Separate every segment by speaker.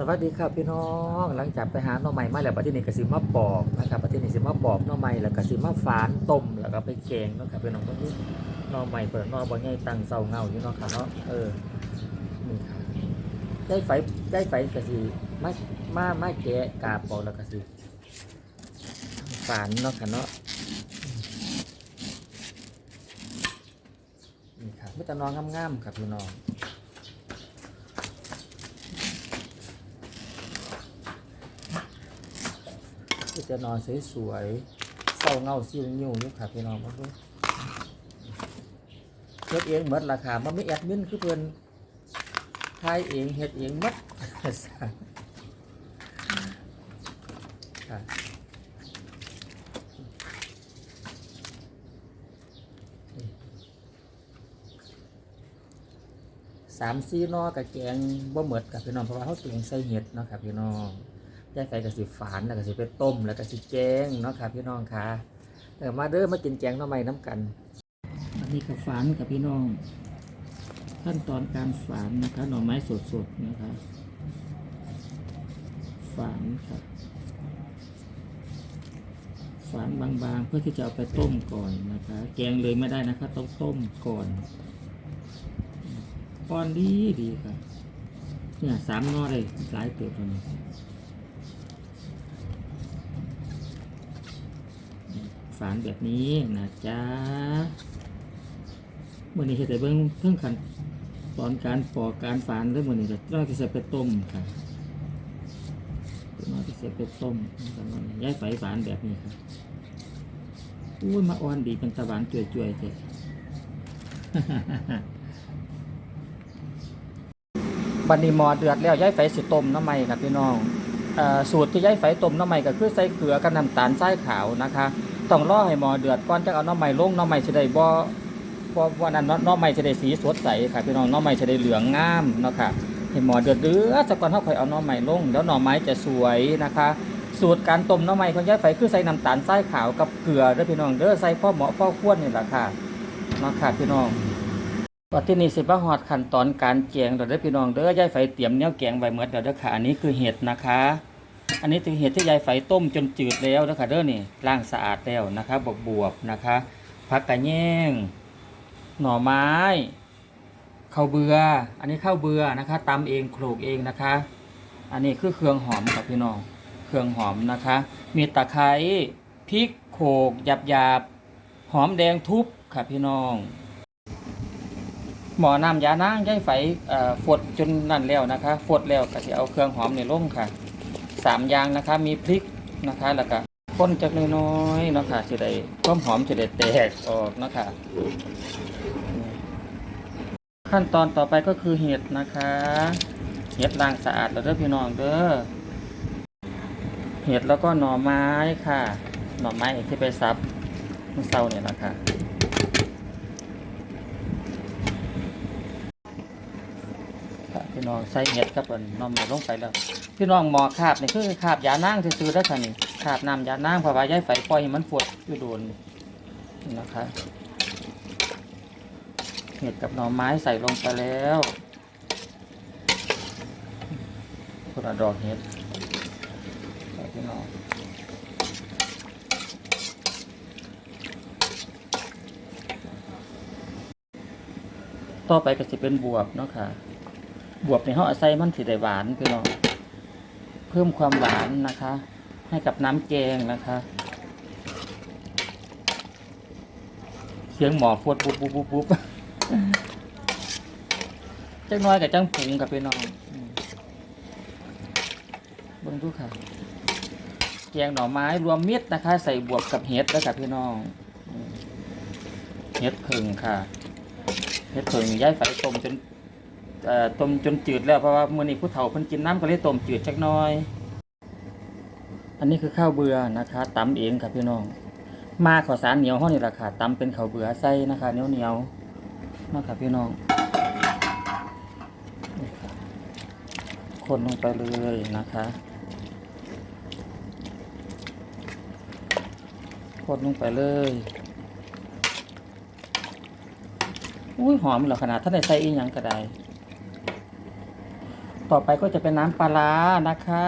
Speaker 1: สวัสดีครับพี่น้องหลังจากไปหาหน่อไม้มาแล้วบัดนี้กสิมาปอกนะครับบัดนี้สิมาปอกหน่อไม้แล้วกสิมาฝานต้มแล้วก็ไปแกงนะครับพี่น้องเพิ่นนี่หน่อไม้เปิดหน่อบ่ใหญ่ตั้งเสาเงาอยู่เนาะครับเนาะเออนี่ครับได้ไฟได้ไฟกสิมามามาแกะกาบปอกแล้วกสิฝานเนาะครับเนาะนี่ครับมีแต่น้องงามๆครับพี่น้อง็จะนอนสวยๆเศร้าเงาซิวยิ้วอยู่ครับพี่น้องมาดูเฮ็ดเองหมดราคามันไม่แอดมินคือเพิ่นทายเองเฮ็ดเองหมดสามซีนอกับแกงบ่เหมือดกับพี่น้องเพราะว่าเขาแกงใส่เห็ดนะครับพี่น้อง ย่ายไก่กับสิฝานแล้วก็สิไปต้มแล้วก็สิแกงเนาะครับพี่น้องค่ะเออมาเด้อมากินแกงน้ำใหม่น้ำกันอันนี้ก็ฝานกับพี่น้อง ขั้นตอนการฝานนะคะหน่อไม้สดๆนะคะฝานครับฝานบางๆ เพื่อที่จะเอาไปต้มก่อนนะคะ แกงเลยไม่ได้นะคะต้องต้มก่อนป้อนดีดีค่ะเนี่ยสามนอเลยหลายเติบแล้ ฝานแบบนี้นะจ๊ะเมื่อนี้เห็นแต่เบื้องเพิ่งขันตอนการปอกการฝานแล้วเมื่อนี้จะนอกจากจะไปต้มค่ะนอกจากจะไปต้มนะครับย้ายไฟฝานแบบนี้ครับอุ้ยมาอ่อนดีเป็นตะหวานจ่วยๆเถอะบันนี้หมอเดือดแล้วย้ายไฟสิต้มน้ำใหม่ครับพี่น้องสูตรที่ย้ายไฟต้มน้ำใหม่ก็คือใส่เกลือกับน้ำตาลทรายขาวนะคะ ต้องรอให้หมอเดือดก่อนจะเอาน้ำใหม่ลงน้ำใหม่จะได้บ่บ่ว่านั้นนาะน้ำใหม่จะได้สีสดใสค่ะพี่น้องน้ำใหม่จะได้เหลืองงามเนาะค่ะให้หมอเดือดเดือดสักก่อนเท่าค่อยเอาน้ำใหม่ลงแล้วหน่อไม้จะสวยนะคะ สูตรการต้มน้ำใหม่ของย้ายไฟคือใส่น้ำตาลทรายขาวกับเกลือเด้อพี่น้องเด้อใส่พ่อหมาะพ่อควรนี่แหละค่ะเนาะค่ะพี่น้องว่าที่นี่สิบ่ฮอดขั้นตอนการแกงเด้อเด้อพี่น้องเด้อยายไฟเตรียมแนวแกงไว้หมดแล้วเด้อค่ะอันนี้คือเห็ดนะคะ อันนี้คือเห็ดที่ยายไฟต้มจนจืดแล้วนะคะเด้อนี่ล้างสะอาดแล้วนะคะบวบบวบนะคะผักกระแยงหน่อไม้ข้าวเบือ อันนี้ข้าวเบือนะคะตำเองโขลกเองนะคะ อันนี้คือเครื่องหอมครับพี่น้องเครื่องหอมนะคะ มีตะไคร้พริกโขลกหยาบหยาบหอมแดงทุบค่ะพี่น้องหมอน้ำยานางยายไฟเอ่อฝดจนนั่นแล้วนะคะ ฝดแล้วก็จะเอาเครื่องหอมในร่มค่ะ สามอย่างนะคะ มีพริกนะคะแล้วก็ข้นจักน้อยๆนะค่ะจะได้ความหอมจะได้แตกออกนะคะขั้นตอนต่อไปก็คือเห็ดนะคะเห็ดล้างสะอาดแล้วเด้อพี่น้องเด้อเห็ดแล้วก็หน่อไม้ค่ะ หน่อไม้ที่ไปซับเมื่อเช้าเนี่ยนะคะค่ะพี่น้องใส่เห็ดกับอันน้ำมันลงไปแล้ว พี่น้องหมอคาบนี่คือคาบยานางซื้อๆได้อค่ะนี่คาบน้ำยานางเพราะว่าย้ายไฟปล่อยให้มันฝดอยู่โดนนะคะเห็ดกับหน่อไม้ใส่ลงไปแล้วคนละดอกเห็ดค่พี่น้องต่อไปก็จะเป็นบวบเนาะค่ะ บวบในห้อใส่มันสีได้หวานพี่น้อง พิ่มความหวานนะคะ ให้กับน้ำแกงนะคะ เสียงหมอฟวดปุ๊บปุ๊บปุ๊บปุ๊บจังน้อยกับจังผงกับพี่น้องเบิ่งดูค่ะ แกงหน่อไม้รวมมิตรนะคะ ใส่บวบกับเห็ดแล้วกับพี่น้องเห็ดผึ่งค่ะเห็ดผึ่งย้ายไฟต้มจน เอ่อต้มจนจืดแล้วเพราะว่ามื้อนี้ผู้เฒ่าเพิ่นกินน้ำก็เลยต้มจืดจักหน่อย อันนี้คือข้าวเบื่อนะคะตำเองครับพี่น้อง มาข้าวสารเหนียวเฮานี่ล่ะค่ะตำเป็นข้าวเบื่อใส่นะคะเหนียวเหนียวๆนะครับพี่น้องนี่ค่ะคนลงไปเลยนะคะคนลงไปเลยอุ้ยหอมเหรอขนาดท่านได้ใส่อีหยังก็ได้ ต่อไปก็จะเป็นน้ำปลานะคะ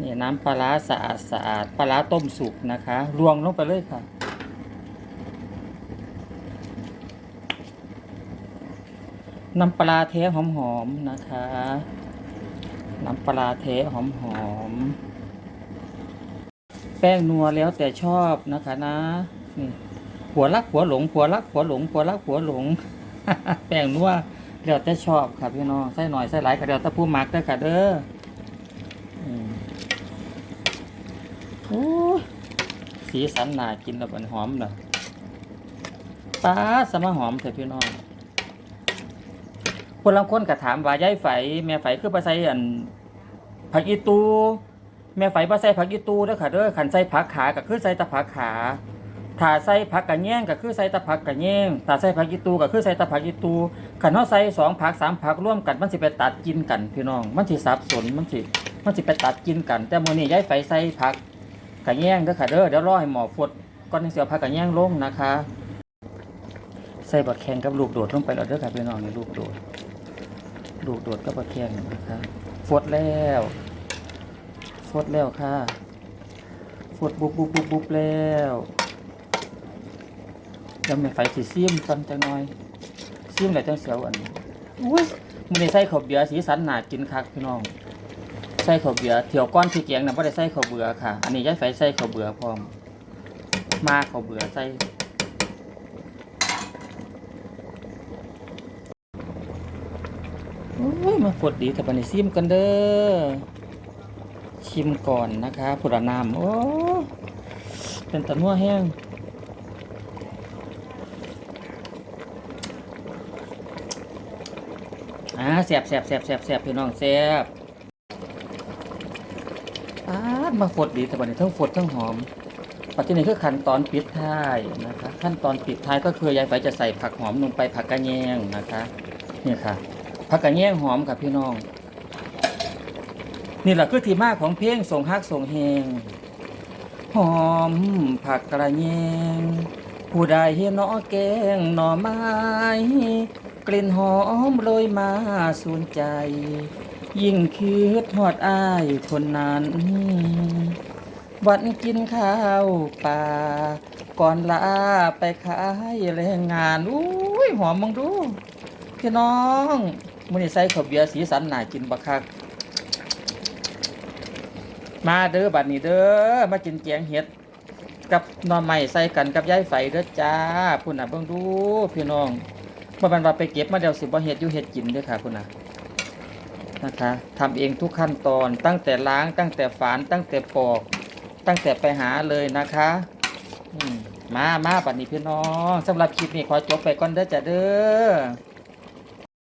Speaker 1: นี่น้ำปลาสะอาดสะอาดปลาต้มสุกนะคะรวงลงไปเลยค่ะ น้ำปลาเทหอมๆนะคะ น้ำปลาเทหอมๆแป้งนัวแล้วแต่ชอบนะคะนะนี่หัวรักหัวหลงหัวรักหัวหลงหัวรักหัวหลง แป้งนัว แล้วแต่ชอบค่ะพี่น้องใส่หน่อยใส่หลายก็เดี๋ยวแต่ผู้มักเด้อค่ะเด้ออืมโอ้สีสันน่ากินแล้วมันหอมเนาะปลาสมาหอมเถอะพี่น้องคนลางคนก็ถามว่ายายไฝแม่ไฝคือปลาใส่อันผักอีตู แม่ไฝปลาใสผักอีตูเด้อค่ะเด้อขันใสผักขาก็คือใสตะผักขา ถ้าใส่ผักกะแยงก็คือใส่ตะผักกะแยงถ้าใส่ผักอีตูก็คือใส่ตะผักอีตูขันเฮาใส่สองผักสามผักร่วมกันมันสิไปตัดกินกันพี่น้อง มันสิสับสนมันสิมันสิไปตัดกินกัน แต่มื้อนี้ย้ายไฝใส่ผักกะแยงเด้อค่ะเด้อเดี๋ยวรอให้หมอฟดก่อนที่เสิเอาผักกะแยงลงนะคะ ใส่บักแข้งกับลูกโดดลงไปแล้วเด้อค่ะพี่น้องนี่ลูกโดดลูกโดดก็ประเคียงนะคะฟดแล้วฟดแล้วค่ะฟดบุบบุบบุบบุบแล้ว ยังไม่ไฟสีซิมกันจังหน่อยซิมอะไรจังเสียวอันนี้อุ้ยมันได้ใส่ข้าวเบียร์สีสันหนากินคักพี่น้องใส่ข้าวเบียร์เถี่ยวก้อนที่เกียงนะไม่ได้ใส่ข้าวเบือค่ะ อันนี้ย้ายไฟใส่ข้าวเบือพร้อม มาข้าวเบือใส่โอ้ยมาฟดดีแต่ปันนี้ซิมกันเด้อชิมก่อนนะคะผุระนามโอ้เป็นตะนัวแห้ง อ่าแสบแสบแสบแสบแสบพี่น้องแสบอ่ามาฟดดีแต่ปันนี้ทั้งฟดทั้งหอม ปัจจุบันคือขั้นตอนปิดท้ายนะคะขั้นตอนปิดท้ายก็คือยายไฟจะใส่ผักหอมลงไปผักกระแยงนะคะนี่ค่ะผักกระแยงหอมกับพี่น้อง นี่แหละคือที่มาของเพลงส่งฮักส่งเฮงหอมผักกระแยง ผู้ใดเห็นหนอแกงหน่อไม้ กลิ่นหอมโรยมาสูนใจ ยิ่งคิดหอดอายคนนั้น วันกินข้าวป่า ก่อนลาไปขายแรงงาน อุ้ยหอมมังดู พี่น้องมื้อนี้ใส่ข้าวเบียสีสันหน่ากินบักคัก มาเด้อบัดนี้เด้อมากินแกงเห็ด กับหน่อไม้ใส่กันกับย้ายไฟเด้อจ้าพุ่นน่ะเบิ่งดูพี่น้องบ่แม่นว่าไปเก็บมาเดี๋ยวสิบ่เฮ็ดอยู่เฮ็ดกินเด้อค่ะพุ่นน่ะนะคะทำเองทุกขั้นตอนตั้งแต่ล้างตั้งแต่ฝานตั้งแต่ปอก ตั้งแต่ไปหาเลยนะคะมามาบัดนี้พี่น้องสำหรับคลิปนี้ขอจบไปก่อนเด้อจ้าเด้อ